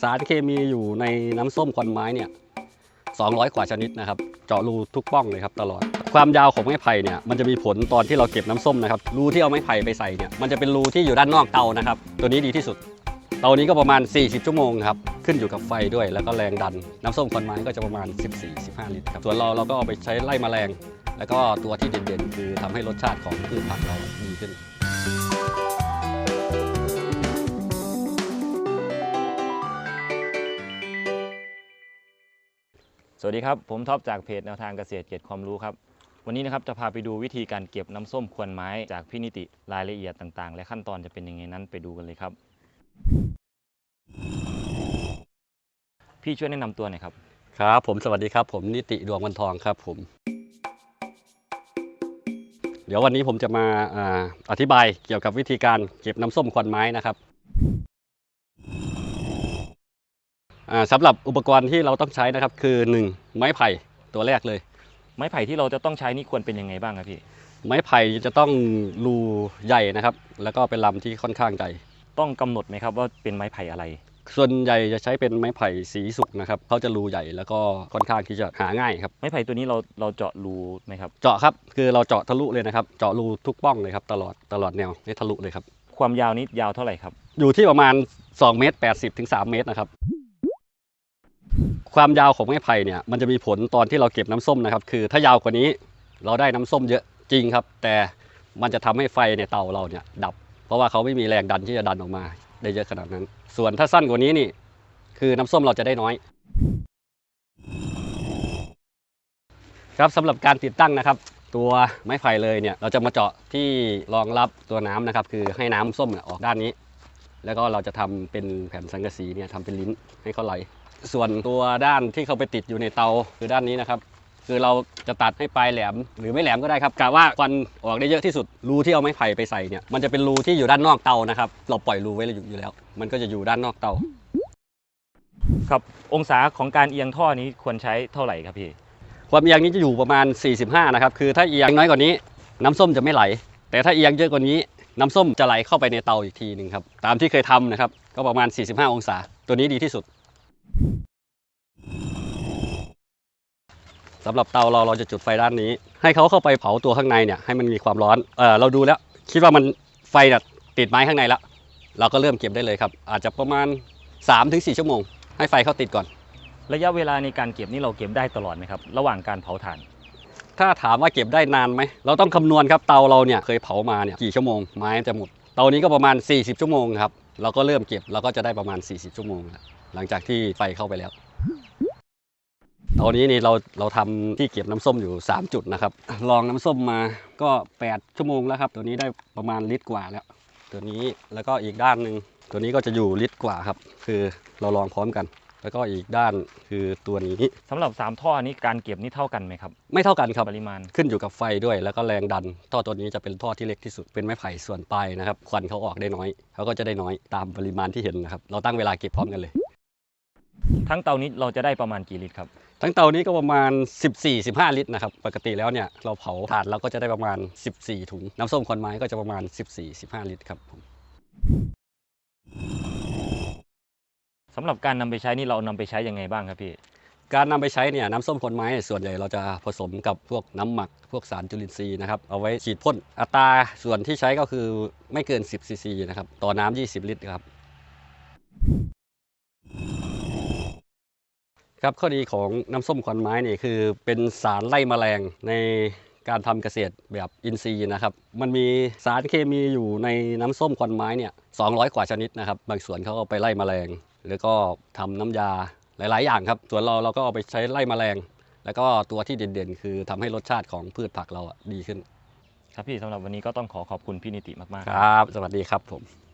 สารเคมีอยู่ในน้ำส้มควันไม้เนี่ย200 กว่าชนิดนะครับ เจาะรูทุกป้องเลยครับตลอด ความยาวของไม้ไผ่เนี่ยมันจะมีผลตอนที่เราเก็บน้ำส้มนะครับ รูที่เอาไม้ไผ่ไปใส่เนี่ยมันจะเป็นรูที่อยู่ด้านนอกเตานะครับ ตัวนี้ดีที่สุด เตานี้ก็ประมาณ 40 ชั่วโมงครับ ขึ้นอยู่กับไฟด้วย แล้วก็แรงดัน น้ำส้มควันไม้ก็จะประมาณ 14-15 ลิตรครับ ส่วนเราเราก็เอาไปใช้ไล่แมลง แล้วก็ตัวที่เด่นๆ คือทำให้รสชาติของพืชผักเราดีขึ้น สวัสดีครับ ผมท็อปจากเพจแนวทางเกษตรเกียรติความรู้ครับ วันนี้นะครับจะพาไปดูวิธีการเก็บน้ำส้มควนไม้จากพี่นิติรายละเอียดต่างๆ และขั้นตอนจะเป็นยังไงนั้นไปดูกันเลยครับ พี่ช่วยแนะนำตัวหน่อยครับ ครับ ผมสวัสดีครับ ผมนิติดวงวันทองครับผม เดี๋ยววันนี้ผมจะมาอาอธิบายเกี่ยวกับวิธีการเก็บน้ำส้มควนไม้นะครับอ่า สำหรับอุปกรณ์ที่เราต้องใช้นะครับคือ 1. ไม้ไผ่ตัวแรกเลย ไม้ไผ่ที่เราจะต้องใช้นี่ควรเป็นยังไงบ้างครับพี่ ไม้ไผ่จะต้องรูใหญ่นะครับ แล้วก็เป็นลำที่ค่อนข้างใหญ่ต้องกำหนดไหมครับว่าเป็นไม้ไผ่อะไร ส่วนใหญ่จะใช้เป็นไม้ไผ่สีสุกนะครับเขาจะรูใหญ่แล้วก็ค่อนข้างที่จะหาง่ายครับไม้ไผ่ตัวนี้เราเราเจาะรูไหมครับ เจาะครับคือเราเจาะทะลุเลยนะครับ เจาะรูทุกป้องเลยครับตลอดตลอดแนวให้ทะลุเลยครับความยาวนี้ยาวเท่าไหร่ครับ อยู่ที่ประมาณ 2 เมตร 80ถึง3เมตรนะครับ ความยาวของไม้ไผ่เนี่ยมันจะมีผลตอนที่เราเก็บน้ำส้มนะครับ คือถ้ายาวกว่านี้เราได้น้ำส้มเยอะจริงครับ แต่มันจะทำให้ไฟในเตาเราเนี่ยดับ เพราะว่าเขาไม่มีแรงดันที่จะดันออกมาได้เยอะขนาดนั้น ส่วนถ้าสั้นกว่านี้นี่ คือน้ำส้มเราจะได้น้อย ครับสำหรับการติดตั้งนะครับ ตัวไม้ไผ่เลยเนี่ยเราจะมาเจาะที่รองรับตัวน้ำนะครับ คือให้น้ำส้มเนี่ยออกด้านนี้ แล้วก็เราจะทำเป็นแผ่นสังกะสีเนี่ยทำเป็นลิ้นให้เขาไหล ส่วนตัวด้านที่เขาไปติดอยู่ในเตาคือด้านนี้นะครับ คือเราจะตัดให้ปลายแหลม หรือไม่แหลมก็ได้ครับกะว่าควันออกได้เยอะที่สุดรูที่เอาไม้ไผ่ไปใส่เนี่ยมันจะเป็นรูที่อยู่ด้านนอกเตานะครับ เราปล่อยรูไว้อยู่แล้ว มันก็จะอยู่ด้านนอกเตา ครับองศาของการเอียงท่อนี้ควรใช้เท่าไหร่ครับพี่ ความเอียงนี้จะอยู่ประมาณ 45 นะครับ คือถ้าเอียงน้อยกว่านี้ น้ำส้มจะไม่ไหล แต่ถ้าเอียงเยอะกว่านี้ น้ำส้มจะไหลเข้าไปในเตาอีกทีหนึ่งครับ ตามที่เคยทำนะครับ ก็ประมาณ 45 องศา ตัวนี้ดีที่สุด สำหรับเตาเราเราจะจุดไฟด้านนี้ ให้เขาเข้าไปเผาตัวข้างในเนี่ยให้มันมีความร้อนเออเราดูแล้ว คิดว่ามันไฟเนี่ยติดไม้ข้างในแล้วเราก็เริ่มเก็บได้เลยครับ อาจจะประมาณ 3-4 ชั่วโมง ให้ไฟเขาติดก่อน ระยะเวลาในการเก็บนี่เราเก็บได้ตลอดไหมครับ ระหว่างการเผาถ่าน ถ้าถามว่าเก็บได้นานไหม เราต้องคำนวณครับเตาเราเนี่ยเคยเผามาเนี่ยกี่ชั่วโมงไม้จะหมดเตานี้ก็ประมาณ 40 ชั่วโมงครับเราก็เริ่มเก็บเราก็จะได้ประมาณ 40 ชั่วโมงแล้ว หลังจากที่ไฟเข้าไปแล้วเตานี้นี่เราเราทำที่เก็บน้ำส้มอยู่ 3 จุดนะครับ ลองน้ำส้มมาก็ 8 ชั่วโมงแล้วครับ ตัวนี้ได้ประมาณลิตรกว่าแล้ว ตัวนี้แล้วก็อีกด้านหนึ่งตัวนี้ก็จะอยู่ลิตรกว่าครับ คือเราลองพร้อมกัน แล้วก็อีกด้านคือตัวนี้สำหรับ 3 ท่อนี้การเก็บนี่เท่ากันไหมครับไม่เท่ากันครับปริมาณขึ้นอยู่กับไฟด้วย แล้วก็แรงดัน ท่อตัวนี้จะเป็นท่อที่เล็กที่สุดเป็นไม้ไผ่ส่วนปลายนะครับควันเขาออกได้น้อยเขาก็จะได้น้อยตามปริมาณที่เห็นนะครับเราตั้งเวลาเก็บพร้อมกันเลย ทั้งเตานี้เราจะได้ประมาณกี่ลิตรครับ ทั้งเตานี้ก็ประมาณ 14-15 ลิตรนะครับ ปกติแล้วเนี่ยเราเผาถ่านเราก็จะได้ประมาณ 14 ถุง น้ำส้มควันไม้ก็จะประมาณ 14-15 ลิตรครับผมสำหรับการนำไปใช้นี่เรานำไปใช้ยังไงบ้างครับพี่ การนำไปใช้เนี่ยน้ำส้มควันไม้เนี่ยส่วนใหญ่เราจะผสมกับพวกน้ำหมัก พวกสารจุลินทรีย์นะครับเอาไว้ฉีดพ่นอัตราส่วนที่ใช้ก็คือไม่เกิน 10ซีซีนะครับต่อน้ำ20 ลิตรครับ ครับข้อดีของน้ำส้มควันไม้เนี่ยคือเป็นสารไล่แมลงในการทำเกษตรแบบอินทรีย์นะครับ มันมีสารเคมีอยู่ในน้ำส้มควันไม้เนี่ย200กว่าชนิดนะครับ บางส่วนเขาก็ไปไล่แมลง แล้วก็ทำน้ำยาหลาย ๆ อย่างครับ ส่วนเราเราก็เอาไปใช้ไล่แมลง แล้วก็ตัวที่เด่นๆ คือทำให้รสชาติของพืชผักเราอะดีขึ้น ครับพี่สำหรับวันนี้ก็ต้องขอขอบคุณพี่นิติมากๆ ครับ สวัสดีครับผม